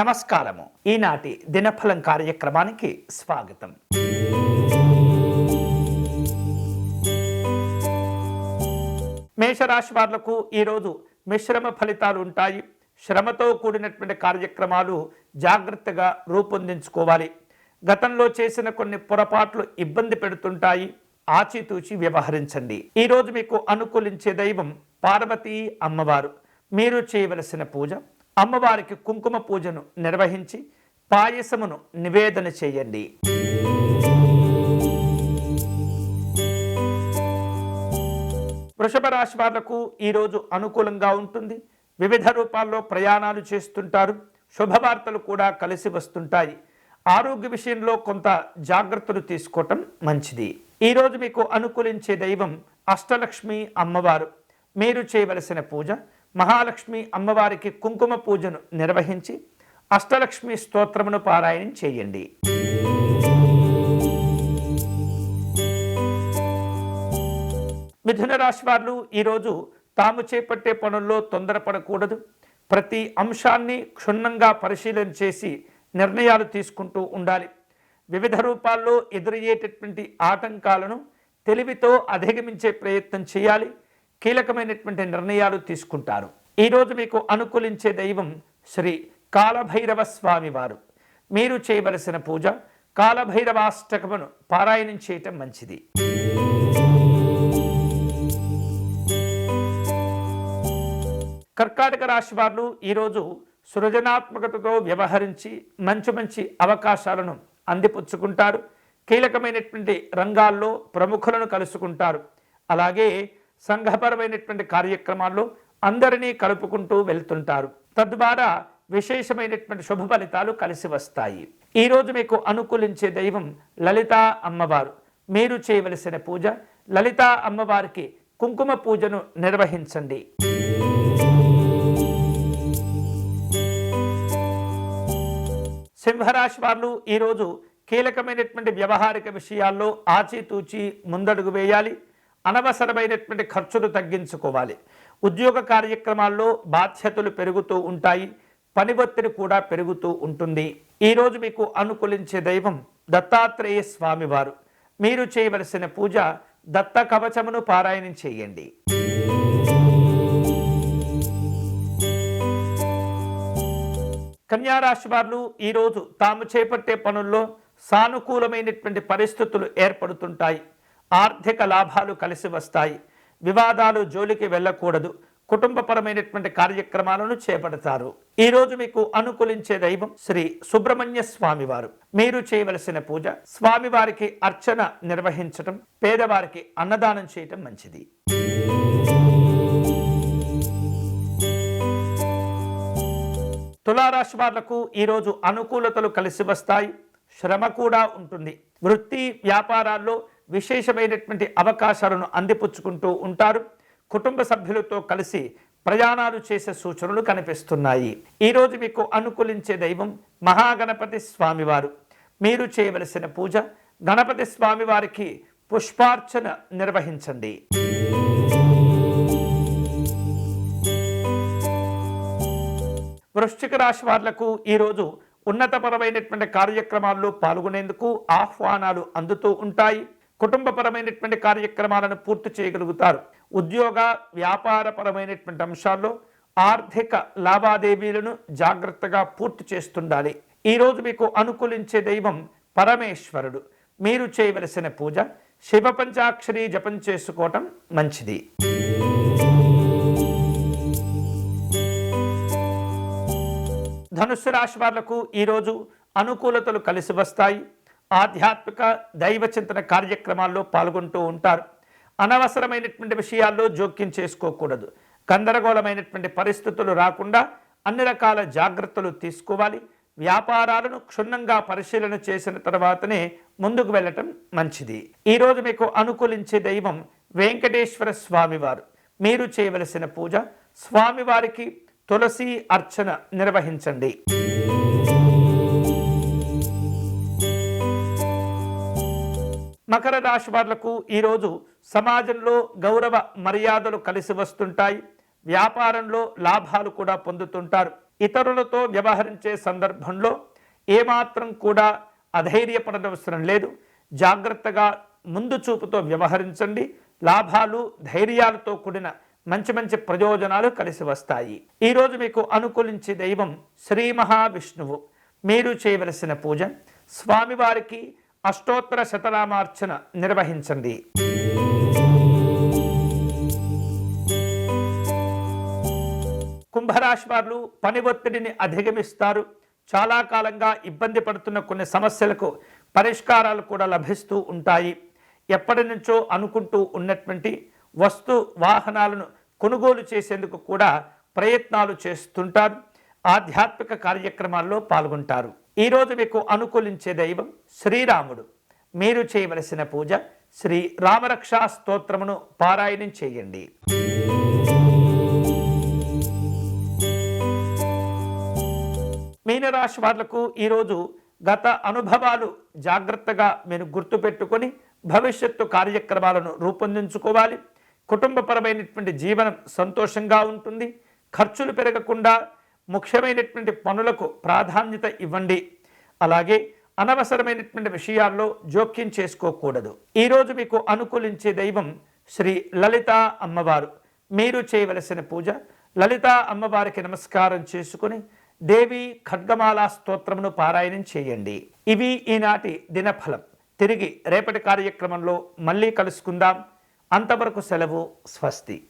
నమస్కారము. ఈనాటి దినఫలం కార్యక్రమానికి స్వాగతం. మేషరాశి వాళ్ళకు ఈరోజు మిశ్రమ ఫలితాలు ఉంటాయి. శ్రమతో కూడినటువంటి కార్యక్రమాలు జాగ్రత్తగా రూపొందించుకోవాలి. గతంలో చేసిన కొన్ని పొరపాట్లు ఇబ్బంది పెడుతుంటాయి. ఆచితూచి వ్యవహరించండి. ఈరోజు మీకు అనుకూలించే దైవం పార్వతీ అమ్మవారు. మీరు చేయవలసిన పూజ అమ్మవారికి కుంకుమ పూజను నిర్వహించి పాయసమును నివేదన చేయండి. వృషభ రాశి వాళ్ళకు ఈరోజు అనుకూలంగా ఉంటుంది. వివిధ రూపాల్లో ప్రయాణాలు చేస్తుంటారు. శుభవార్తలు కూడా కలిసి వస్తుంటాయి. ఆరోగ్య విషయంలో కొంత జాగ్రత్తలు తీసుకోవటం మంచిది. ఈరోజు మీకు అనుకూలించే దైవం అష్టలక్ష్మి అమ్మవారు. మీరు చేయవలసిన పూజ మహాలక్ష్మి అమ్మవారికి కుంకుమ పూజను నిర్వహించి అష్టలక్ష్మి స్తోత్రమును పారాయణం చేయండి. మిథున రాశి వారు ఈరోజు తాము చేపట్టే పనుల్లో తొందరపడకూడదు. ప్రతి అంశాన్ని క్షుణ్ణంగా పరిశీలన చేసి నిర్ణయాలు తీసుకుంటూ ఉండాలి. వివిధ రూపాల్లో ఎదురయ్యేటటువంటి ఆటంకాలను తెలివితో అధిగమించే ప్రయత్నం చేయాలి. కీలకమైనటువంటి నిర్ణయాలు తీసుకుంటారు. ఈరోజు మీకు అనుకూలించే దైవం శ్రీ కాలభైరవ స్వామి వారు. మీరు చేయవలసిన పూజ కాలభైరవాష్టకమును పారాయణం చేయటం మంచిది. కర్కాటక రాశి వారు ఈరోజు సృజనాత్మకతతో వ్యవహరించి మంచి మంచి అవకాశాలను అందిపుచ్చుకుంటారు. కీలకమైనటువంటి రంగాల్లో ప్రముఖులను కలుసుకుంటారు. అలాగే సంఘపరమైనటువంటి కార్యక్రమాల్లో అందరినీ కలుపుకుంటూ వెళ్తుంటారు. తద్వారా విశేషమైనటువంటి శుభ ఫలితాలు కలిసి వస్తాయి. ఈరోజు మీకు అనుకూలించే దైవం లలితా అమ్మవారు. మీరు చేయవలసిన పూజ లలితా అమ్మవారికి కుంకుమ పూజను నిర్వహించండి. సింహరాశి వాళ్ళు ఈరోజు కీలకమైనటువంటి వ్యవహారిక విషయాల్లో ఆచితూచి ముందడుగు వేయాలి. అనవసరమైనటువంటి ఖర్చులు తగ్గించుకోవాలి. ఉద్యోగ కార్యక్రమాల్లో బాధ్యతలు పెరుగుతూ ఉంటాయి పని ఒత్తిడి కూడా పెరుగుతూ ఉంటుంది. ఈరోజు మీకు అనుకూలించే దైవం దత్తాత్రేయ స్వామివారు. మీరు చేయవలసిన పూజ దత్త కవచమును పారాయణం చేయండి. కన్యారాశి వారు ఈరోజు తాము చేపట్టే పనుల్లో సానుకూలమైనటువంటి పరిస్థితులు ఏర్పడుతుంటాయి. ఆర్థిక లాభాలు కలిసి వస్తాయి. వివాదాలు జోలికి వెళ్ళకూడదు. కుటుంబపరమైనటువంటి కార్యక్రమాలను చేపడతారు. ఈరోజు మీకు అనుకూలించే దైవం శ్రీ సుబ్రహ్మణ్య స్వామివారు. మీరు చేయవలసిన పూజ స్వామివారికి అర్చన నిర్వహించటం పేదవారికి అన్నదానం చేయటం మంచిది. తులారాశి వాళ్ళకు ఈరోజు అనుకూలతలు కలిసి వస్తాయి. శ్రమ కూడా ఉంటుంది. వృత్తి వ్యాపారాల్లో విశేషమైనటువంటి అవకాశాలను అందిపుచ్చుకుంటూ ఉంటారు. కుటుంబ సభ్యులతో కలిసి ప్రయాణాలు చేసే సూచనలు కనిపిస్తున్నాయి. ఈరోజు మీకు అనుకూలించే దైవం మహాగణపతి స్వామివారు. మీరు చేయవలసిన పూజ గణపతి స్వామివారికి పుష్పార్చన నిర్వహించండి. వృశ్చిక రాశి వాళ్ళకు ఈరోజు ఉన్నతపరమైనటువంటి కార్యక్రమాల్లో పాల్గొనేందుకు ఆహ్వానాలు అందుతూ ఉంటాయి. కుటుంబపరమైనటువంటి కార్యక్రమాలను పూర్తి చేయగలుగుతారు. ఉద్యోగ వ్యాపారపరమైనటువంటి అంశాల్లో ఆర్థిక లావాదేవీలను జాగ్రత్తగా పూర్తి చేస్తుండాలి. ఈరోజు మీకు అనుకూలించే దైవం పరమేశ్వరుడు. మీరు చేయవలసిన పూజ శివ పంచాక్షరి జపం చేసుకోవటం మంచిది. ధనుస్సు రాశి వాళ్ళకు ఈరోజు అనుకూలతలు కలిసి వస్తాయి. ఆధ్యాత్మిక దైవచింతన కార్యక్రమాల్లో పాల్గొంటూ ఉంటారు. అనవసరమైనటువంటి విషయాల్లో జోక్యం చేసుకోకూడదు. గందరగోళమైనటువంటి పరిస్థితులు రాకుండా అన్ని రకాల జాగ్రత్తలు తీసుకోవాలి. వ్యాపారాలను క్షుణ్ణంగా పరిశీలన చేసిన తర్వాతనే ముందుకు వెళ్ళటం మంచిది. ఈరోజు మీకు అనుకూలించే దైవం వెంకటేశ్వర స్వామివారు. మీరు చేయవలసిన పూజ స్వామివారికి తులసి అర్చన నిర్వహించండి. మకర రాశి వాళ్ళకు ఈరోజు సమాజంలో గౌరవ మర్యాదలు కలిసి వస్తుంటాయి. వ్యాపారంలో లాభాలు కూడా పొందుతుంటారు. ఇతరులతో వ్యవహరించే సందర్భంలో ఏమాత్రం కూడా అధైర్యపడనవసరం లేదు. జాగ్రత్తగా ముందు చూపుతో వ్యవహరించండి. లాభాలు ధైర్యాలతో కూడిన మంచి మంచి ప్రయోజనాలు కలిసి వస్తాయి. ఈరోజు మీకు అనుకూలించే దైవం శ్రీ మహావిష్ణువు. మీరు చేయవలసిన పూజ స్వామివారికి అష్టోత్తర శతనామార్చన నిర్వహించండి. కుంభరాశి వారు పని ఒత్తిడిని అధిగమిస్తారు. చాలా కాలంగా ఇబ్బంది పడుతున్న కొన్ని సమస్యలకు పరిష్కారాలు కూడా లభిస్తూ ఉంటాయి. ఎప్పటి నుంచో అనుకుంటూ ఉన్నటువంటి వస్తు వాహనాలను కొనుగోలు చేసేందుకు కూడా ప్రయత్నాలు చేస్తుంటారు. ఆధ్యాత్మిక కార్యక్రమాల్లో పాల్గొంటారు. ఈరోజు మీకు అనుకూలించే దైవం శ్రీరాముడు. మీరు చేయవలసిన పూజ శ్రీ రామరక్షా స్తోత్రమును పారాయణం చేయండి. మీనరాశి వాళ్ళకు ఈరోజు గత అనుభవాలు జాగ్రత్తగా మీరు గుర్తుపెట్టుకొని భవిష్యత్తు కార్యక్రమాలను రూపొందించుకోవాలి. కుటుంబపరమైనటువంటి జీవనం సంతోషంగా ఉంటుంది. ఖర్చులు పెరగకుండా ముఖ్యమైనటువంటి పనులకు ప్రాధాన్యత ఇవ్వండి. అలాగే అనవసరమైనటువంటి విషయాల్లో జోక్యం చేసుకోకూడదు. ఈరోజు మీకు అనుకూలించే దైవం శ్రీ లలిత అమ్మవారు. మీరు చేయవలసిన పూజ లలిత అమ్మవారికి నమస్కారం చేసుకుని దేవి ఖడ్గమాల స్తోత్రమును పారాయణం చేయండి. ఇవి ఈనాటి దినఫలం. తిరిగి రేపటి కార్యక్రమంలో మళ్ళీ కలుసుకుందాం. అంతవరకు సెలవు స్వస్తి.